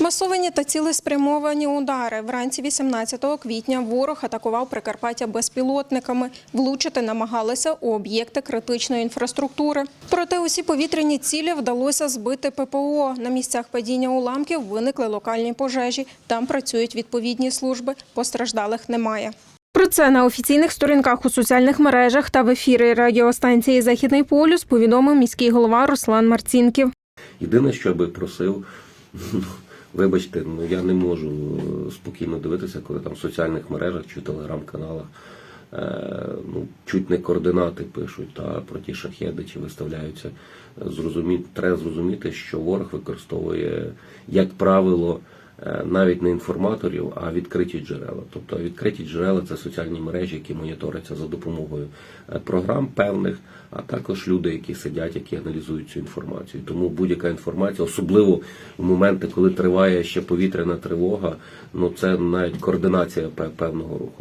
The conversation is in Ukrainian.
Масовані та цілеспрямовані удари. Вранці 18 квітня ворог атакував Прикарпаття безпілотниками. Влучити намагалися у об'єкти критичної інфраструктури. Проте усі повітряні цілі вдалося збити ППО. На місцях падіння уламків виникли локальні пожежі. Там працюють відповідні служби. Постраждалих немає. Про це на офіційних сторінках у соціальних мережах та в ефірі радіостанції Західний полюс повідомив міський голова Руслан Марцінків. Єдине, що би просив, ну, вибачте, ну я не можу е, спокійно дивитися, коли там в соціальних мережах чи телеграм-каналах е, ну, чуть не координати пишуть та про ті шахеди чи виставляються. Зрозумі... Треба зрозуміти, що ворог використовує, як правило, навіть не інформаторів, а відкриті джерела. Тобто відкриті джерела це соціальні мережі, які моніторяться за допомогою е, програм певних, а також люди, які сидять, які аналізують цю інформацію. Тому будь-яка інформація, особливо в моменти, коли триває ще повітряна тривога, ну це навіть координація певного руху.